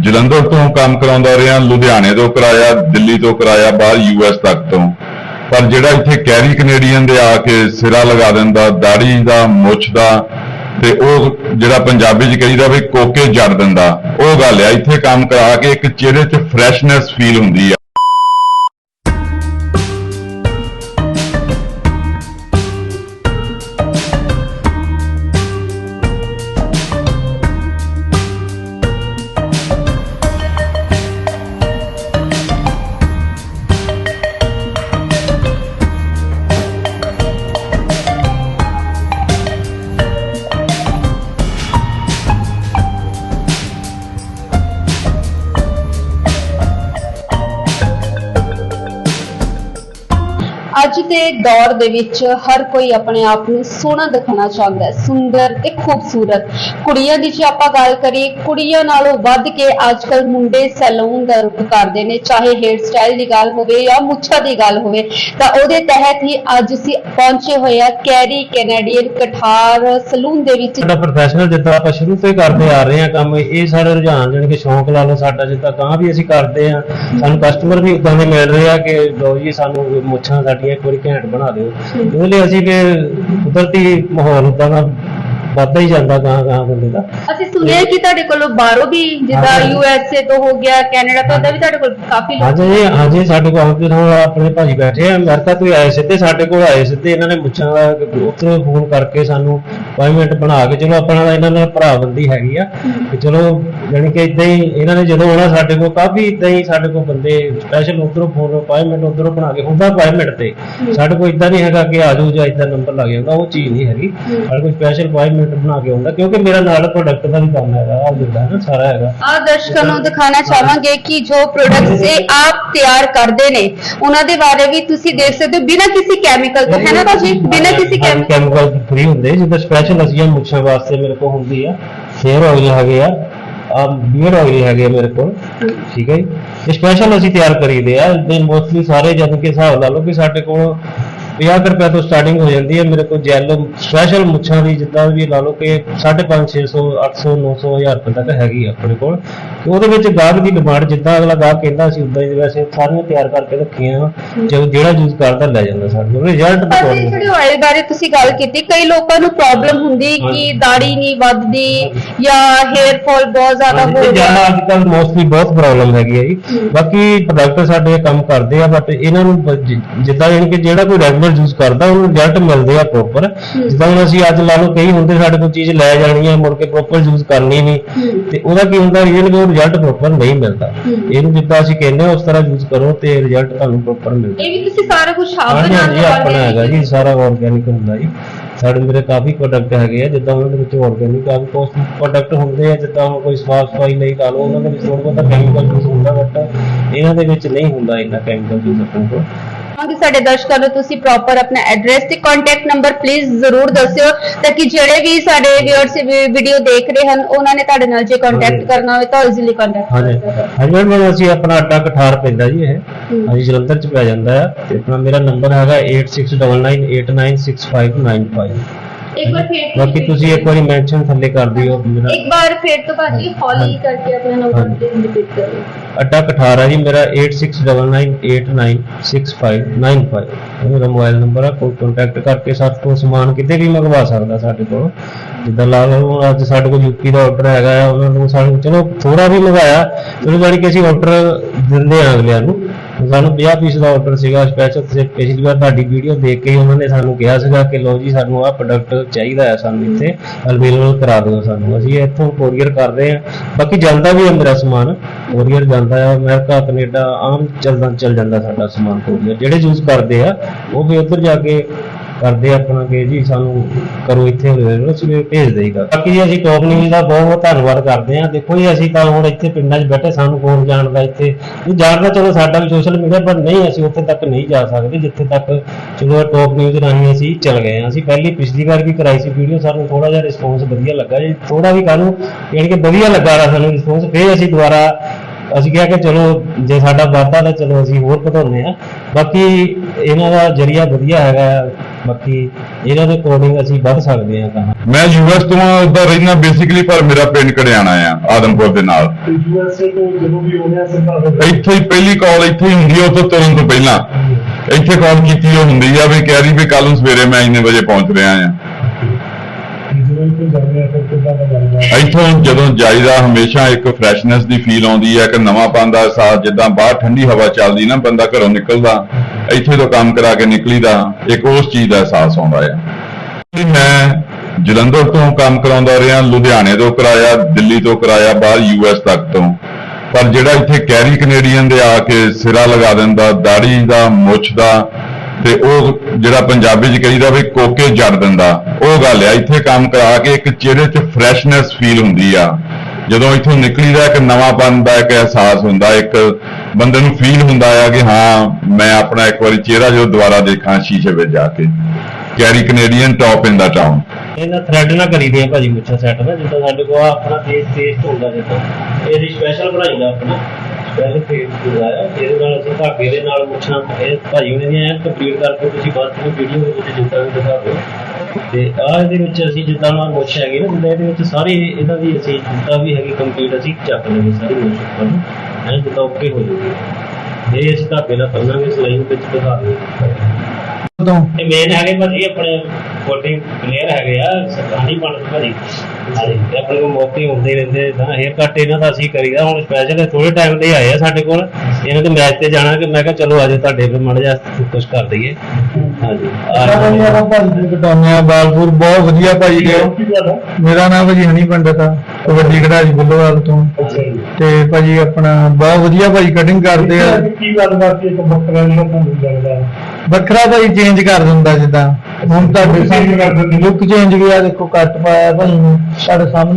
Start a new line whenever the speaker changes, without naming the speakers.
ਜਲੰਧਰ ਤੋਂ ਕੰਮ ਕਰਾਉਂਦਾ ਰਿਹਾ, ਲੁਧਿਆਣੇ ਤੋਂ ਕਰਾਇਆ, ਦਿੱਲੀ ਤੋਂ ਕਰਾਇਆ, ਬਾਹਰ ਯੂਐਸ ਤੱਕ ਤੋਂ। ਪਰ ਜਿਹੜਾ ਇੱਥੇ ਕੈਰੀ ਕੈਨੇਡੀਅਨ ਦੇ ਆ ਕੇ ਸਿਰਾ ਲਗਾ ਦਿੰਦਾ, ਦਾੜੀ ਦਾ, ਮੁੱਛ ਦਾ, ਤੇ ਉਹ ਜਿਹੜਾ ਪੰਜਾਬੀ ਚ ਕਹੀਦਾ ਵੀ ਕੋਕੇ ਜੜ ਦਿੰਦਾ, ਉਹ ਗੱਲ ਆ। ਇੱਥੇ ਕੰਮ ਕਰਾ ਕੇ ਇੱਕ ਚਿਹਰੇ 'ਚ ਫਰੈਸ਼ਨੈਸ ਫੀਲ ਹੁੰਦੀ ਆ।
ਦੇ ਦੌਰ ਦੇ ਵਿੱਚ ਹਰ ਕੋਈ ਆਪਣੇ ਆਪ ਨੂੰ ਸੋਹਣਾ ਦਿਖਾਉਣਾ ਚਾਹੁੰਦਾ ਹੈ, ਸੁੰਦਰ ਤੇ ਖੂਬਸੂਰਤ। ਕੁੜੀਆਂ ਦੀ ਜੇ ਆਪਾਂ ਗੱਲ ਕਰੀਏ, ਕੁੜੀਆਂ ਨਾਲੋਂ ਵੱਧ ਕੇ ਅੱਜਕੱਲ ਮੁੰਡੇ ਸੈਲੂਨ ਦਾ ਰੁਖ ਕਰਦੇ ਨੇ, ਚਾਹੇ ਹੇਅਰ ਸਟਾਈਲ ਦੀ ਗੱਲ ਹੋਵੇ ਜਾਂ ਮੁੱਛਾਂ ਦੀ ਗੱਲ ਹੋਵੇ, ਤਾਂ ਉਹਦੇ ਤਹਿਤ ਹੀ ਅੱਜ ਅਸੀਂ ਪਹੁੰਚੇ ਹੋਏ ਆ ਕੈਰੀ ਕੈਨੇਡੀਅਨ ਕਠਾਰ ਸਲੂਨ ਦੇ ਵਿੱਚ।
ਸਾਡਾ ਪ੍ਰੋਫੈਸ਼ਨਲ ਜਿੱਦਾਂ ਆਪਾਂ ਸ਼ੁਰੂ ਤੋਂ ਹੀ ਕਰਦੇ ਆ ਰਹੇ ਹਾਂ ਕੰਮ, ਇਹ ਸਾਰੇ ਰੁਝਾਨ ਜਾਣੀ ਕਿ ਸ਼ੌਂਕ ਲਾ ਲਓ ਸਾਡਾ ਜਿੱਦਾਂ ਗਾਂ ਵੀ ਅਸੀਂ ਕਰਦੇ ਆ ਸਾਨੂੰ ਕਸਟਮਰ ਵੀ ਉਦਾਂ ਦੇ ਮਿਲ ਰਹੇ ਆ ਕਿ ਲੋ ਜੀ, ਸਾਨੂੰ ਮੁੱਛਾਂ ਸਾਡੀਆਂ ਇੱਕ ਵਾਰੀ ਘੈਂਟ ਬਣਾ ਦਿਓ। ਉਹਦੇ ਲਈ ਅਸੀਂ ਫਿਰ ਕੁਦਰਤੀ ਮਾਹੌਲ ਹੁੰਦਾ ਨਾ। ਵੱਧਦਾ ਹੀ ਜਾਂਦਾ ਗਾਂ ਗਾਂ ਬੰਦੇ ਦਾ।
ਅਸੀਂ ਸੁਣਿਆ ਕਿ ਤੁਹਾਡੇ ਕੋਲੋਂ ਬਾਹਰੋਂ ਵੀ ਜਿੱਦਾਂ
ਹਾਂ।
ਯੂ ਐਸ ਏ ਤੋਂ ਹੋ ਗਿਆ ਕੈਨੇਡਾ ਤੋਂ ਉਹਦਾ ਵੀ ਤੁਹਾਡੇ ਕੋਲ ਕਾਫੀ ਲੋਕ
ਹਾਂਜੀ ਹਾਂਜੀ ਸਾਡੇ ਕੋਲ ਆਉਂਦੇ ਨੂੰ ਆਪਣੇ ਭਾਜੀ ਬੈਠੇ ਆ ਅਮਰੀਕਾ ਤੋਂ ਹੀ ਆਏ ਸਿੱਧੇ ਸਾਡੇ ਕੋਲ ਆਏ ਸਿੱਧੇ ਇਹਨਾਂ ਨੇ ਮੁੱਛਾਂ ਦਾ ਉੱਥੇ ਫੋਨ ਕਰਕੇ ਸਾਨੂੰ ਅਪਾਇੰਟਮੈਂਟ ਬਣਾ ਕੇ ਚਲੋ ਆਪਣਾ ਇਹਨਾਂ ਨਾਲ ਭਰਾਬੰਦੀ ਹੈਗੀ ਆ ਕਿ ਚਲੋ ਜਾਣੀ ਕਿ ਇਦਾਂ ਹੀ ਇਹਨਾਂ ਨੇ ਜਦੋਂ ਆਉਣਾ ਸਾਡੇ ਕੋਲ ਕਾਫੀ ਇਦਾਂ ਹੀ ਸਾਡੇ ਕੋਲ ਬੰਦੇ ਸਪੈਸ਼ਲ ਉਧਰੋਂ ਫੋਨ ਅਪਾਇੰਟਮੈਂਟ ਉਧਰੋਂ ਬਣਾ ਕੇ ਹੁੰਦਾ ਅਪਾਇੰਟਮੈਂਟ ਤੇ। ਸਾਡੇ ਕੋਲ ਇਦਾਂ ਨਹੀਂ ਹੈਗਾ ਕਿ ਆ ਜਾਓ ਜਾਂ ਇਦਾਂ ਨੰਬਰ ਲੱਗ ਜਾਂਦਾ ਉਹ ਚੀਜ਼ ਨਹੀਂ ਹੈਗੀ। ਸਾਡੇ ਕੋਲ ਸਪੈਸ਼ਲ ਅਪਾਇੰਟਮੈਂਟ ਬਣਾ ਕੇ ਆਉਂਦਾ ਕਿਉਂਕਿ ਮੇਰਾ ਨਾਲ ਪ੍ਰੋਡਕਟ ਦਾ ਵੀ ਕੰਮ ਹੈਗਾ ਆ ਜਿੱਦਾਂ ਨਾ ਸਾਰਾ ਹੈਗਾ।
ਆ ਦਰਸ਼ਕਾਂ ਨੂੰ ਦਿਖਾਣਾ ਚਾਹਾਂਗੇ ਕਿ ਜੋ ਪ੍ਰੋਡਕਟਸ ਇਹ ਆਪ ਤਿਆਰ ਕਰਦੇ ਨੇ ਉਹਨਾਂ ਦੇ ਬਾਰੇ ਵੀ ਤੁਸੀਂ ਦੇਖ ਸਕਦੇ ਹੋ ਬਿਨਾਂ ਕਿਸੇ ਕੈਮੀਕਲ ਤੋਂ ਹੈ ਨਾ ਭਾਜੀ? ਬਿਨਾਂ ਕਿਸੇ ਕੈਮੀਕਲ
ਕੈਮੀਕਲ ਫ੍ਰੀ ਹੁੰਦੇ ਜਿੱਦਾਂ ਸਪੈਸ਼ਲ ਅਸੀਂ ਇਹ ਮੁੱਛਾਂ ਵਾਸਤੇ ਮੇਰੇ ਕੋਲ ਹੁੰਦੀ ਆ ਫੇਅਰ ਆਇਲ ਹੈਗੇ ਆ ਆ ਬੀਅਰ ਆਇਲ ਹੈਗੇ ਆ ਮੇਰੇ ਕੋਲ ਠੀਕ ਹੈ ਜੀ। ਸਪੈਸ਼ਲ ਅਸੀਂ ਤਿਆਰ ਕਰੀਦੇ ਆ ਦੇ ਮੋਸਟਲੀ ਸਾਰੇ ਜਦ ਕੇ ਹਿਸਾਬ ਲਾ ਲਓ ਕਿ ਸਾਡੇ ਕੋਲ 50 ਕੁ ਰੁਪਏ ਤੋਂ ਸਟਾਰਟਿੰਗ ਹੋ ਜਾਂਦੀ ਹੈ। ਮੇਰੇ ਕੋਲ ਜੈਲ ਸਪੈਸ਼ਲ ਮੁੱਛਾਂ ਦੀ ਜਿੱਦਾਂ ਵੀ ਲਾ ਲਓ ਕਿ 550 600 800 900 1000 ਰੁਪਏ ਤੱਕ ਹੈਗੀ ਆ ਆਪਣੇ ਕੋਲ। ਉਹਦੇ ਵਿੱਚ ਗਾਹਕ ਦੀ ਡਿਮਾਂਡ ਜਿੱਦਾਂ ਅਗਲਾ ਗਾਹਕ ਕਹਿੰਦਾ ਸੀ ਉਦਾਂ ਹੀ ਵੈਸੇ ਸਾਰੀਆਂ ਤਿਆਰ ਕਰਕੇ ਰੱਖੀਆਂ। ਜਦੋਂ ਜਿਹੜਾ ਯੂਜ਼ ਕਰਦਾ ਲੈ ਜਾਂਦਾ ਸਾਡੇ ਕੋਲ ਰਿਜ਼ਲਟ
ਭਾਜੀ
ਦਿਖਾਉਂਦੇ
ਜਿਹੜੇ ਆਇਲ ਬਾਰੇ ਤੁਸੀਂ ਗੱਲ ਕੀਤੀ ਕਈ ਲੋਕਾਂ ਨੂੰ ਪ੍ਰੋਬਲਮ ਹੁੰਦੀ ਕਿ। ਦਾੜੀ ਨਹੀਂ ਵੱਧਦੀ ਜਾਂ ਹੇਅਰ ਫਾਲ ਬਹੁਤ ਜ਼ਿਆਦਾ ਹੋ ਗਿਆ।
ਜ਼ਿਆਦਾ ਅੱਜ ਕੱਲ ਮੋਸਟਲੀ ਬਹੁਤ ਪ੍ਰੋਬਲਮ ਹੈਗੀ ਹੈ ਜੀ। ਬਾਕੀ ਪ੍ਰੋਡਕਟ ਸਾਡੇ ਕੰਮ ਕਰਦੇ ਆ ਬਟ ਇਹਨਾਂ ਨੂੰ ਜਿੱਦਾਂ ਯਾਨੀ ਕਿ ਜਿਹੜਾ ਕੋਈ ਰੈਗੂਲਰ ਯੂਜ਼ ਕਰਦਾ ਉਹਨੂੰ ਰਿਜ਼ਲਟ ਮਿਲਦੇ ਆ ਪ੍ਰੋਪਰ ਜਿੱਦਾਂ ਹੁਣ ਅਸੀਂ ਅੱਜ ਲਾ ਲਓ ਕਈ ਹੁੰਦੇ ਸਾਡੇ ਕੋਲ ਚੀਜ਼ ਲੈ ਜਾਣੀ ਹੈ ਮੁੜ ਕੇ ਪ੍ਰੋਪਰ ਯੂਜ਼ ਕਰਨੀ ਨਹੀਂ। ਤੇ ਉਹਦਾ ਕੀ ਹੁੰਦਾ ਰੀਅਲ ਉਹ ਰਿਜ਼ਲਟ ਪ੍ਰੋਪਰ ਨਹੀਂ ਮਿਲਦਾ। ਇਹਨੂੰ ਜਿੱਦਾਂ ਅਸੀਂ ਕਹਿੰਦੇ ਹਾਂ ਉਸ ਤਰ੍ਹਾਂ ਯੂਜ਼ ਕਰੋ ਤੇ ਰਿਜ਼ਲਟ ਤੁਹਾਨੂੰ ਪ੍ਰੋਪਰ ਮਿਲਦਾ।
ਇਹ ਵੀ ਤੁਸੀਂ ਸਾਰਾ ਕੁਝ ਆਪ ਬਣਾ ਕੇ
ਆਪਣਾ ਹੈਗਾ ਜੀ ਸਾਰਾ ਆਰਗੈਨਿਕ ਹੁੰਦਾ ਜੀ। ਸਾਡੇ ਮੇਰੇ ਕਾਫੀ ਪ੍ਰੋਡਕਟ ਹੈਗੇ ਆ ਜਿੱਦਾਂ ਉਹਨਾਂ ਦੇ ਵਿੱਚ ਆਰਗੈਨਿਕ ਕਾਫੀ ਕੋਸਟ ਪ੍ਰੋਡਕਟ ਹੁੰਦੇ ਆ ਜਿੱਦਾਂ ਕੋਈ ਸਾਫ਼ ਸਫ਼ਾਈ ਲਈ ਲਾ ਲਓ ਉਹਨਾਂ ਦੇ ਵਿੱਚ ਥੋੜਾ ਬਹੁਤਾ ਕੈਮੀਕਲ ਯੂਜ਼ ਹੁੰਦਾ ਬਟ ਇਹਨਾਂ ਦੇ ਵਿੱਚ ਨਹੀਂ ਹੁੰਦਾ ਇੰਨਾ ਕੈਮੀਕਲ ਯੂਜ਼ ਆਪਣੇ ਕੋਲ।
ਕਿ ਸਾਡੇ ਦਰਸ਼ਕਾਂ ਨੂੰ ਤੁਸੀਂ ਪ੍ਰੋਪਰ ਆਪਣਾ ਐਡਰੈਸ ਤੇ ਕੰਟੈਕਟ ਨੰਬਰ ਪਲੀਜ਼ ਜ਼ਰੂਰ ਦੱਸਿਓ ਤਾਂ ਕਿ ਜਿਹੜੇ ਵੀ ਸਾਡੇ ਵਿਊਅਰਸ ਵੀਡੀਓ ਦੇਖ ਰਹੇ ਹਨ ਉਹਨਾਂ ਨੇ ਤੁਹਾਡੇ ਨਾਲ ਜੇ ਕੰਟੈਕਟ। ਕਰਨਾ ਹੋਵੇ ਤਾਂ ਇਜ਼ੀਲੀ ਕੰਟੈਕਟ
ਹਾਂਜੀ। ਹਾਂਜੀ ਮੈਡਮ ਅਸੀਂ ਆਪਣਾ ਅੱਡਾ ਕਠਾਰ ਪੈਂਦਾ ਜੀ ਇਹ। ਹਾਂਜੀ ਜਲੰਧਰ ਚ ਪੈ ਜਾਂਦਾ ਹੈ। ਤੇ ਆਪਣਾ ਮੇਰਾ ਨੰਬਰ ਹੈਗਾ 8699896595
ਇੱਕ ਵਾਰ ਫੇਰ
ਬਾਕੀ ਤੁਸੀਂ ਇੱਕ ਵਾਰੀ ਮੈਂਸ਼ਨ ਥੱਲੇ ਕਰ ਦਿਓ ਮੇਰਾ
ਇੱਕ ਵਾਰ ਫੇਰ ਤੋਂ ਭਾਜੀ ਹੌਲੀ। ਕਰਕੇ ਆਪਣਾ ਨੰਬਰ
ਹਾਂਜੀ।
ਰਿਪੀਟ ਕਰੋ
ਅੱਡਾ ਕਠਾਰ ਜੀ ਮੇਰਾ 8699896595 ਇਹ ਮੇਰਾ ਮੋਬਾਈਲ ਨੰਬਰ ਹੈ ਕੋਈ ਕੰਟੈਕਟ ਕਰਕੇ ਸਾਡੇ ਤੋਂ ਸਮਾਨ ਕਿਤੇ ਵੀ ਮੰਗਵਾ ਸਕਦਾ ਸਾਡੇ ਕੋਲ ਜਿੱਦਾਂ ਲਾ ਲਓ ਅੱਜ ਸਾਡੇ ਕੋਲ ਯੂਪੀ ਦਾ ਆਰਡਰ ਹੈਗਾ ਆ ਉਹਨਾਂ ਨੂੰ ਸਾਨੂੰ ਚਲੋ ਥੋੜਾ ਵੀ ਮੰਗਾਇਆ ਚਲੋ ਜਾਣੀ ਕਿ ਅਸੀਂ ਆਰਡਰ ਦਿੰਦੇ ਆ ਅਗਲਿਆਂ ਨੂੰ ਸਾਨੂੰ 50 ਪੀਸ ਦਾ ਆਰਡਰ ਸੀਗਾ ਸਪੈਸ਼ਲ ਤੇ ਪਿਛਲੀ ਵਾਰ ਤੁਹਾਡੀ ਵੀਡੀਓ ਦੇਖ ਕੇ ਹੀ ਉਹਨਾਂ ਨੇ ਸਾਨੂੰ ਕਿਹਾ ਸੀਗਾ ਕਿ ਲਓ ਜੀ, ਸਾਨੂੰ ਆਹ ਪ੍ਰੋਡਕਟ ਚਾਹੀਦਾ ਹੈ ਸਾਨੂੰ ਇੱਥੇ ਅਵੇਲੇਬਲ ਕਰਾ ਦਿਓ ਸਾਨੂੰ। ਅਸੀਂ ਇੱਥੋਂ ਕੋਰੀਅਰ ਕਰਦੇ ਹਾਂ। ਬਾਕੀ ਜਾਂਦਾ ਵੀ ਹੈ ਮੇਰਾ ਸਮਾਨ ਕੋਰੀਅਰ ਜਾਂਦਾ ਹੈ ਅਮਰੀਕਾ, ਕੈਨੇਡਾ, ਆਮ ਚੱਲਦਾ ਚੱਲ ਜਾਂਦਾ ਸਾਡਾ ਸਮਾਨ ਕੋਰੀਅਰ ਜਿਹੜੇ ਯੂਜ਼ ਕਰਦੇ ਆ, ਉਹ ਵੀ ਉੱਧਰ ਜਾ ਕੇ ਕਰਦੇ ਆਪਣਾ ਕਿ ਜੀ ਸਾਨੂੰ ਕਰੋ ਇੱਥੇ ਅਵੇਲੇਬਲ ਭੇਜ ਦੇਈਦਾ ਬਾਕੀ ਜੀ ਅਸੀਂ ਟੌਪ ਨਿਊਜ਼ ਦਾ ਬਹੁਤ ਬਹੁਤ ਧੰਨਵਾਦ ਕਰਦੇ ਹਾਂ। ਦੇਖੋ ਜੀ, ਅਸੀਂ ਤਾਂ ਹੁਣ ਇੱਥੇ ਪਿੰਡਾਂ 'ਚ ਬੈਠੇ, ਸਾਨੂੰ ਕੌਣ ਜਾਣਦਾ ਇੱਥੇ? ਇਹ ਜਾਣਦਾ ਚਲੋ ਸਾਡਾ ਵੀ ਸੋਸ਼ਲ ਮੀਡੀਆ ਪਰ ਨਹੀਂ, ਅਸੀਂ ਉੱਥੇ ਤੱਕ ਨਹੀਂ ਜਾ ਸਕਦੇ, ਜਿੱਥੇ ਤੱਕ ਚਲੋ ਟੌਪ ਨਿਊਜ਼ ਰਾਹੀਂ ਅਸੀਂ ਚੱਲ ਗਏ ਹਾਂ। ਅਸੀਂ ਪਹਿਲੀ, ਪਿਛਲੀ ਵਾਰ ਵੀ ਕਰਾਈ ਸੀ ਵੀਡੀਓ ਸਾਨੂੰ ਥੋੜਾ ਜਿਹਾ ਰਿਸਪੌਂਸ ਵਧੀਆ ਲੱਗਾ ਜੀ। ਥੋੜਾ ਵੀ ਕਾਨੂੰ ਯਾਨੀ ਕਿ ਵਧੀਆ ਲੱਗਾ ਰਾ ਸਾਨੂੰ ਰਿਸਪੌਂਸ ਫੇਰ ਅਸੀਂ ਦੁਬਾਰਾ ਅਸੀਂ ਕਿਹਾ ਕਿ ਚਲੋ, ਜੇ ਸਾਡਾ ਵਾਧਾ ਤਾਂ ਚਲੋ ਅਸੀਂ ਹੋਰ ਵਧਾਉਂਦੇ ਆ ਬਾਕੀ ਇਹਨਾਂ ਦਾ ਜਰੀਆ ਵਧੀਆ ਹੈਗਾ। ਬਾਕੀ ਇਹਨਾਂ ਦੇ ਅਕੋਰਡਿੰਗ ਅਸੀਂ ਵੱਧ ਸਕਦੇ ਹਾਂ ਕਹਾਂ
ਮੈਂ ਯੂਐਸ ਤੋਂ ਉਧਰ ਰਹਿਣਾ ਬੇਸਿਕਲੀ ਪਰ ਮੇਰਾ ਪਿੰਡ ਕੜਿਆਣਾ ਆ ਆਦਮਪੁਰ ਦੇ ਨਾਲ।
ਯੂਐਸਏ ਤੋਂ ਜਦੋਂ ਵੀ ਆਉਂਦੇ ਆ ਸਿੱਧਾ
ਇੱਥੇ ਹੀ ਪਹਿਲੀ ਕਾਲ ਇੱਥੇ ਹੀ ਹੁੰਦੀ ਆ ਉਹ ਤੋਂ ਤੁਰਨ ਤੋਂ ਪਹਿਲਾਂ। ਇੱਥੇ ਕਾਲ ਕੀਤੀ ਉਹ ਹੁੰਦੀ ਆ ਵੀ ਕਹਿ ਰਹੀ ਵੀ ਕੱਲ ਨੂੰ ਸਵੇਰੇ ਮੈਂ ਇੰਨੇ ਵਜੇ ਪਹੁੰਚ ਰਿਹਾ ਆ।
ਦਾ
ਇੱਥੋਂ ਜਦੋਂ ਜਾਈਦਾ ਹਮੇਸ਼ਾ ਇੱਕ ਫਰੈਸ਼ਨੈਸ ਦੀ ਫੀਲ ਆਉਂਦੀ ਹੈ ਕਿ ਨਵਾਂਪਨ ਦਾ ਅਹਿਸਾਸ ਜਿੱਦਾਂ ਬਾਹਰ ਠੰਡੀ ਹਵਾ ਚੱਲਦੀ ਨਾ ਬੰਦਾ ਘਰੋਂ ਨਿਕਲਦਾ। ਇੱਥੇ ਤੋਂ ਕੰਮ ਕਰਾ ਕੇ ਨਿਕਲੀ ਦਾ ਇੱਕ ਉਸ ਚੀਜ਼ ਦਾ ਅਹਿਸਾਸ ਆਉਂਦਾ ਹੈ ਮੈਂ ਜਲੰਧਰ ਤੋਂ ਕੰਮ ਕਰਾਉਂਦਾ ਰਿਹਾ, ਲੁਧਿਆਣੇ ਤੋਂ ਕਰਾਇਆ, ਦਿੱਲੀ ਤੋਂ ਕਰਾਇਆ, ਬਾਹਰ ਯੂਐਸ ਤੱਕ ਤੋਂ। ਪਰ ਜਿਹੜਾ ਇੱਥੇ ਕੈਰੀ ਕੈਨੇਡੀਅਨ ਦੇ ਆ ਕੇ ਸਿਰਾ ਲਗਾ ਦਿੰਦਾ, ਦਾੜੀ ਦਾ, ਮੁੱਛ ਦਾ, ਤੇ ਉਹ ਜਿਹੜਾ ਪੰਜਾਬੀ ਚ ਕਹੀਦਾ ਵੀ ਕੋਕੇ ਜੜ ਦਿੰਦਾ, ਉਹ ਗੱਲ ਆ। ਇੱਥੇ ਕੰਮ ਕਰਾ ਕੇ ਇੱਕ ਚਿਹਰੇ 'ਚ ਫਰੈਸ਼ਨੈਸ ਫੀਲ ਹੁੰਦੀ ਆ। ਜਦੋਂ ਇੱਥੋਂ ਨਿਕਲੀਦਾ ਇੱਕ ਨਵਾਂਪਨ ਦਾ ਇੱਕ ਅਹਿਸਾਸ ਹੁੰਦਾ, ਇੱਕ ਬੰਦੇ ਨੂੰ ਫੀਲ ਹੁੰਦਾ ਆ ਕਿ ਹਾਂ, ਮੈਂ ਆਪਣਾ ਇੱਕ ਵਾਰੀ ਚਿਹਰਾ ਜਦੋਂ ਦੁਬਾਰਾ ਦੇਖਾਂ ਸ਼ੀਸ਼ੇ ਵਿੱਚ ਜਾ ਕੇ। Carry Canadian top in the town
ਇਹਨਾਂ ਥ੍ਰੈਡ ਨਾ ਕਰੀਦੇ ਆ ਭਾਜੀ ਮੁੱਛਾਂ ਸੈੱਟ ਨਾ, ਜਿੱਦਾਂ ਸਾਡੇ ਕੋਲ ਆਪਣਾ ਫੇਸ ਪੇਸਟ ਹੁੰਦਾ ਜਿੱਦਾਂ। ਇਹਦੀ ਸਪੈਸ਼ਲ ਬਣਾਈਦਾ ਆਪਣਾ ਸਪੈਸ਼ਲ ਫੇਸ ਹੁੰਦਾ ਆ ਇਹਦੇ ਨਾਲ ਅਸੀਂ ਧਾਗੇ ਦੇ ਨਾਲ ਮੁੱਛਾਂ ਇਹ ਭਾਜੀ ਉਹਨੇ ਦੀਆਂ ਕੰਪਲੀਟ ਕਰਕੇ ਤੁਸੀਂ ਬਾਅਦ ਵਿੱਚ ਵੀਡੀਓ ਵਿੱਚ ਜਿੱਦਾਂ ਵੀ ਦਿਖਾ ਦਿਓ। ਤੇ ਆਹ ਇਹਦੇ ਵਿੱਚ ਅਸੀਂ ਜਿੱਦਾਂ ਨਾਲ ਮੁੱਛ ਹੈਗੀ ਨਾ ਜਿੱਦਾਂ ਇਹਦੇ ਵਿੱਚ ਸਾਰੇ ਇਹਦਾ ਵੀ ਅਸੀਂ ਜਿੱਦਾਂ ਵੀ ਹੈਗੀ ਕੰਪਲੀਟ ਅਸੀਂ ਚੱਕ ਲਵਾਂਗੇ ਸਾਰੀ ਮੁੱਛ ਉੱਪਰ ਨੂੰ ਐਂ ਜਿੱਦਾਂ ਓਕੇ ਹੋ ਜੂਗੀ ਇਹ ਅਸੀਂ ਧਾਗੇ ਨਾਲ ਬੰਨਾਂਗੇ ਸਲਾਈ ਵਿੱਚ ਦਿਖਾ ਦਿਓ ਇਹ ਮੇਨ ਹੈਗੇ ਭਾਜੀ ਆਪਣੇ ਕੋਟਿੰਗ ਪਲੇਅਰ ਹੈਗੇ ਆ ਸਰਕਾਰੀ ਬਣਦੇ ਭਾਜੀ। ਹਾਂਜੀ ਤੇ ਆਪਣੇ ਕੋਲ ਮੌਕੇ ਹੁੰਦੇ ਰਹਿੰਦੇ ਤਾਂ ਹੇਅਰ ਕੱਟ ਇਹਨਾਂ ਦਾ ਅਸੀਂ ਕਰੀਦਾ ਹੁਣ ਸਪੈਸ਼ਲ ਥੋੜੇ ਟਾਈਮ ਲਈ ਆਏ ਆ ਸਾਡੇ ਕੋਲ। ਇਹਨਾਂ ਦੇ ਮੈਚ ਤੇ ਜਾਣਾ ਕਿ ਮੈਂ ਕਿਹਾ ਚਲੋ ਆਜੋ ਤੁਹਾਡੇ ਤੇ ਮੜ ਜਾ ਕੁਝ ਕਰ ਦਈਏ ਹਾਂਜੀ ਆਹ
ਭਾਈ ਕਟਾਉਣੇ ਆ ਬਾਲਪੁਰ ਬਹੁਤ ਵਧੀਆ ਭਾਈ
ਤੁਹਾਡਾ
ਮੇਰਾ ਨਾਮ ਭਾਜੀ ਹਨੀ ਪੰਡਤ ਆ ਕਬੱਡੀ ਖਿਡਾਰੀ ਬੁੱਲੋਵਾਲ ਤੋਂ।
ਜੀ।
ਤੇ ਭਾਜੀ ਆਪਣਾ ਬਹੁਤ ਵਧੀਆ ਭਾਈ ਕਟਿੰਗ ਕਰਦੇ ਆ।
ਕੀ ਗੱਲ ਬਾਤ ਇੱਕ ਬੱਕਰਾ ਜਿਹੜਾ ਤੁਹਾਨੂੰ ਲੱਗਦਾ?
ਵੱਖਰਾ ਭਾਈ ਚੇਂਜ ਕਰ ਦਿੰਦਾ ਜਿੱਦਾਂ। ਹੁਣ ਤੁਹਾਡੇ ਸਾਹਮਣੇ ਲੁੱਕ ਚੇਂਜ ਵੀ ਆ ਦੇਖੋ ਕੱਟ ਪਾਇਆ ਭਾਈ ਨੇ ਸਾਡੇ ਸਾਹਮਣੇ।